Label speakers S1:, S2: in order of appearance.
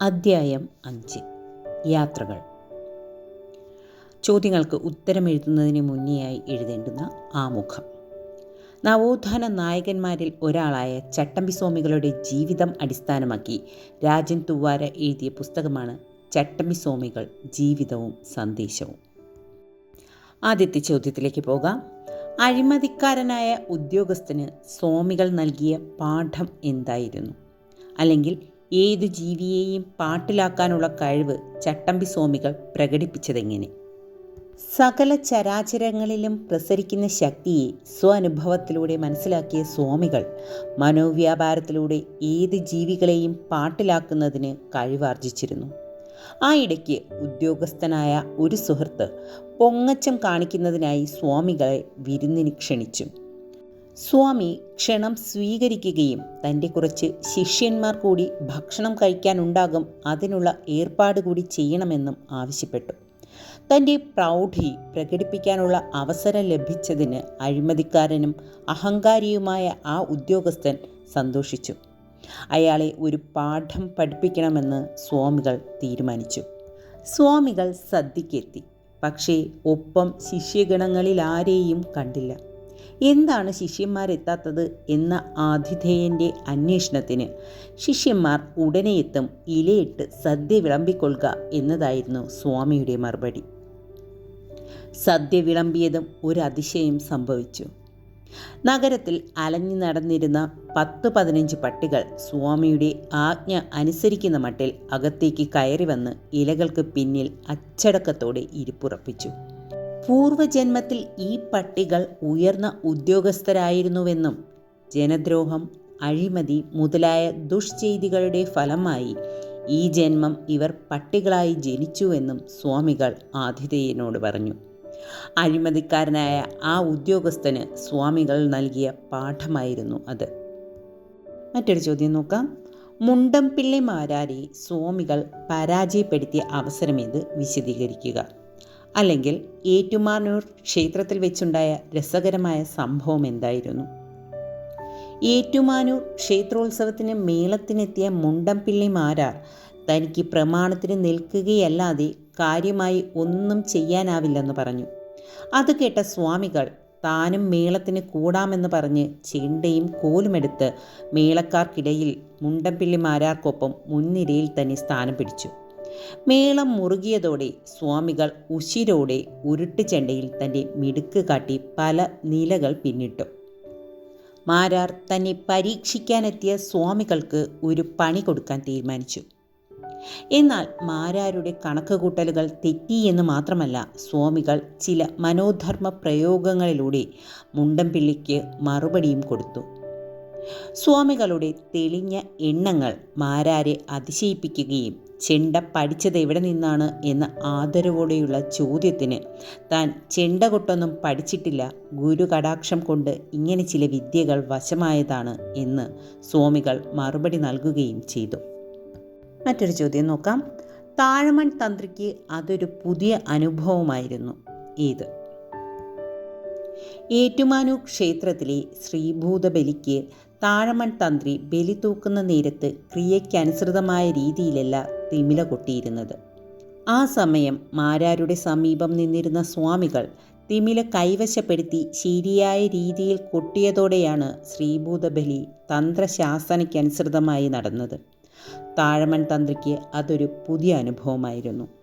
S1: അദ്ധ്യായം അഞ്ച്. യാത്രകൾ. ചോദ്യങ്ങൾക്ക് ഉത്തരം എഴുതുന്നതിന് മുന്നെയായി എഴുതേണ്ടുന്ന ആമുഖം നവോത്ഥാന നായകന്മാരിൽ ഒരാളായ ചട്ടമ്പി സ്വാമികളുടെ ജീവിതം അടിസ്ഥാനമാക്കി രാജൻ തുവാര എഴുതിയ പുസ്തകമാണ് ചട്ടമ്പി സ്വാമികൾ ജീവിതവും സന്ദേശവും. ആദ്യത്തെ ചോദ്യത്തിലേക്ക് പോകാം. അഴിമതിക്കാരനായ ഉദ്യോഗസ്ഥന് സ്വാമികൾ നൽകിയ പാഠം എന്തായിരുന്നു? അല്ലെങ്കിൽ ഏതു ജീവിയെയും പാട്ടിലാക്കാനുള്ള കഴിവ് ചട്ടമ്പി സ്വാമികൾ പ്രകടിപ്പിച്ചതെങ്ങനെ? സകല ചരാചരങ്ങളിലും പ്രസരിക്കുന്ന ശക്തിയെ സ്വാനുഭവത്തിലൂടെ മനസ്സിലാക്കിയ സ്വാമികൾ മനോവ്യാപാരത്തിലൂടെ ഏത് ജീവികളെയും പാട്ടിലാക്കുന്നതിന് കഴിവാർജിച്ചിരുന്നു. ആ ഇടയ്ക്ക് ഉദ്യോഗസ്ഥനായ ഒരു സുഹൃത്ത് പൊങ്ങച്ചം കാണിക്കുന്നതിനായി സ്വാമികളെ വിരുന്നിന് ക്ഷണിച്ചു. സ്വാമി ക്ഷണം സ്വീകരിക്കുകയും തന്റെ കുറച്ച് ശിഷ്യന്മാർ കൂടി ഭക്ഷണം കഴിക്കാനുണ്ടാകും അതിനുള്ള ഏർപ്പാട് കൂടി ചെയ്യണമെന്നും ആവശ്യപ്പെട്ടു. തന്റെ പ്രൗഢി പ്രകടിപ്പിക്കാനുള്ള അവസരം ലഭിച്ചതിന് അഴിമതിക്കാരനും അഹങ്കാരിയുമായ ആ ഉദ്യോഗസ്ഥൻ സന്തോഷിച്ചു. അയാളെ ഒരു പാഠം പഠിപ്പിക്കണമെന്ന് സ്വാമികൾ തീരുമാനിച്ചു. സ്വാമികൾ സദ്യക്കെത്തി പക്ഷേ ഒപ്പം ശിഷ്യഗണങ്ങളിൽ ആരെയും കണ്ടില്ല. എന്താണ് ശിഷ്യന്മാരെത്താത്തത് എന്ന ആതിഥേയന്റെ അന്വേഷണത്തിന് ശിഷ്യന്മാർ ഉടനെ എത്തും ഇലയിട്ട് സദ്യ വിളമ്പിക്കൊള്ളുക എന്നതായിരുന്നു സ്വാമിയുടെ മറുപടി. സദ്യ വിളമ്പിയതും ഒരതിശയം സംഭവിച്ചു. നഗരത്തിൽ അലഞ്ഞു നടന്നിരുന്ന പത്ത് പതിനഞ്ച് പട്ടികൾ സ്വാമിയുടെ ആജ്ഞ അനുസരിക്കുന്ന മട്ടിൽ അകത്തേക്ക് കയറി വന്ന് ഇലകൾക്ക് പിന്നിൽ അച്ചടക്കത്തോടെ ഇരിപ്പുറപ്പിച്ചു. പൂർവജന്മത്തിൽ ഈ പട്ടികൾ ഉയർന്ന ഉദ്യോഗസ്ഥരായിരുന്നുവെന്നും ജനദ്രോഹം അഴിമതി മുതലായ ദുഷ്ചെയ്തികളുടെ ഫലമായി ഈ ജന്മം ഇവർ പട്ടികളായി ജനിച്ചുവെന്നും സ്വാമികൾ ആതിഥേയനോട് പറഞ്ഞു. അഴിമതിക്കാരനായ ആ ഉദ്യോഗസ്ഥന് സ്വാമികൾ നൽകിയ പാഠമായിരുന്നു അത്. മറ്റൊരു ചോദ്യം നോക്കാം. മുണ്ടംപിള്ളി മാരാരി സ്വാമികൾ പരാജയപ്പെടുത്തിയ അവസരമേത് വിശദീകരിക്കുക. അല്ലെങ്കിൽ ഏറ്റുമാനൂർ ക്ഷേത്രത്തിൽ വെച്ചുണ്ടായ രസകരമായ സംഭവം എന്തായിരുന്നു? ഏറ്റുമാനൂർ ക്ഷേത്രോത്സവത്തിന് മേളത്തിനെത്തിയ മുണ്ടംപിള്ളി മാരാർ തനിക്ക് പ്രമാണത്തിന് നിൽക്കുകയല്ലാതെ കാര്യമായി ഒന്നും ചെയ്യാനാവില്ലെന്ന് പറഞ്ഞു. അത് കേട്ട സ്വാമികൾ താനും മേളത്തിന് കൂടാമെന്ന് പറഞ്ഞ് ചെണ്ടയും കോലുമെടുത്ത് മേളക്കാർക്കിടയിൽ മുണ്ടപ്പിള്ളിമാരാർക്കൊപ്പം മുൻനിരയിൽ തന്നെ സ്ഥാനം പിടിച്ചു. മേളം മുറുകിയതോടെ സ്വാമികൾ ഉശിരോടെ ഉരുട്ട് ചെണ്ടയിൽ തന്റെ മിടുക്ക് കാട്ടി പല നിലകൾ പിന്നിട്ടു. മാരാർ തന്നെ പരീക്ഷിക്കാനെത്തിയ സ്വാമികൾക്ക് ഒരു പണി കൊടുക്കാൻ തീരുമാനിച്ചു. എന്നാൽ മാരാരുടെ കണക്കുകൂട്ടലുകൾ തെറ്റിയെന്ന് മാത്രമല്ല സ്വാമികൾ ചില മനോധർമ്മ പ്രയോഗങ്ങളിലൂടെ മുണ്ടംപിള്ളിക്ക് മറുപടിയും കൊടുത്തു. സ്വാമികളുടെ തെളിഞ്ഞ എണ്ണങ്ങൾ മാരാരെ അതിശയിപ്പിക്കുകയും ചെണ്ട പഠിച്ചത് എവിടെ നിന്നാണ് എന്ന ആദരവോടെയുള്ള ചോദ്യത്തിന് താൻ ചെണ്ട കൊട്ടൊന്നും പഠിച്ചിട്ടില്ല ഗുരു കടാക്ഷം കൊണ്ട് ഇങ്ങനെ ചില വിദ്യകൾ വശമായതാണ് എന്ന് സ്വാമികൾ മറുപടി നൽകുകയും ചെയ്തു. മറ്റൊരു ചോദ്യം നോക്കാം. താഴമൺ തന്ത്രിക്ക് അതൊരു പുതിയ അനുഭവമായിരുന്നു ഏത് ഏറ്റുമാനൂർ ക്ഷേത്രത്തിലെ ശ്രീഭൂതബലിക്ക് താഴമൺ തന്ത്രി ബലി തൂക്കുന്ന നേരത്ത് ക്രിയയ്ക്കനുസൃതമായ രീതിയിലല്ല തിമില കൊട്ടിയിരുന്നത്. ആ സമയം മാരാരുടെ സമീപം നിന്നിരുന്ന സ്വാമികൾ തിമില കൈവശപ്പെടുത്തി ശരിയായ രീതിയിൽ കൊട്ടിയതോടെയാണ് ശ്രീഭൂതബലി തന്ത്രശാസനയ്ക്കനുസൃതമായി നടന്നത്. താഴമൺ തന്ത്രിക്ക് അതൊരു പുതിയ അനുഭവമായിരുന്നു